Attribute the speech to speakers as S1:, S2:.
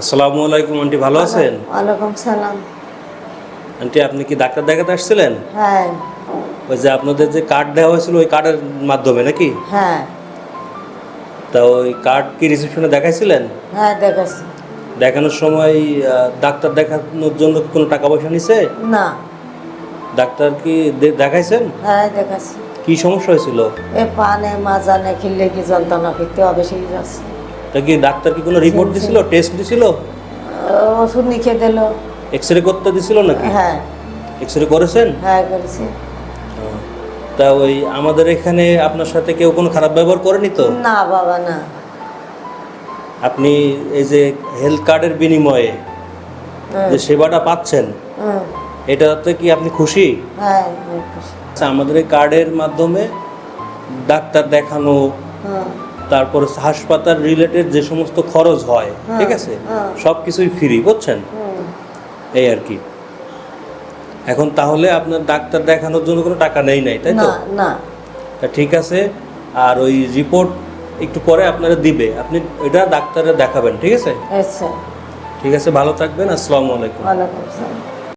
S1: আসসালামু আলাইকুম আন্টি ভালো আছেন?
S2: ওয়ালাইকুম সালাম।
S1: আন্টি আপনি কি ডাক্তার দেখাতে আসছিলেন?
S2: হ্যাঁ।
S1: ওই যে আপনাদের যে কার্ড দেওয়া হয়েছিল ওই কার্ডের মাধ্যমে নাকি?
S2: হ্যাঁ।
S1: তা ওই কার্ড কি রিসেপশনে দেখাইছিলেন?
S2: হ্যাঁ দেখাচ্ছি
S1: দেখানোর সময় ডাক্তার দেখানোর জন্য কোনো টাকা পয়সা নিছে?
S2: না।
S1: ডাক্তার কি দেখাইছেন?
S2: হ্যাঁ দেখাচ্ছি
S1: কি সমস্যা হয়েছিল?
S2: এ পানে মাজা নে খিললে কি যন্ত্রণা করতে হবে সেই যাচ্ছে।
S1: তা কি ডাক্তার কি কোনো রিপোর্ট দিছিল টেস্ট দিছিল?
S2: ওষুধ লিখে দিল।
S1: এক্স রে করতে দিছিল নাকি?
S2: হ্যাঁ।
S1: এক্স রে করেছেন?
S2: হ্যাঁ করেছি।
S1: তা ওই আমাদের এখানে আপনার সাথে কেউ কোনো খারাপ ব্যবহার করেনি তো?
S2: না বাবা না।
S1: আপনি এই যে হেলথ কার্ডের বিনিময়ে যে সেবাটা পাচ্ছেন এটাতে কি আপনি খুশি?
S2: হ্যাঁ
S1: আচ্ছা আমাদের এই কার্ডের মাধ্যমে ডাক্তার দেখানো তারপর হাসপাতাল রিলেটেড যে সমস্ত খরচ হয় ঠিক আছে?
S2: হ্যাঁ।
S1: সব কিছুই ফ্রি বুঝছেন এই আর কি। এখন তাহলে আপনার ডাক্তার দেখানোর জন্য কোনো টাকা নেই নাই তাই তো?
S2: না
S1: তা ঠিক আছে আর ওই রিপোর্ট একটু পরে আপনারা দিবে। আপনি এটা ডাক্তারে দেখাবেন ঠিক আছে?
S2: আচ্ছা
S1: ঠিক আছে ভালো থাকবেন আসসালামু আলাইকুম।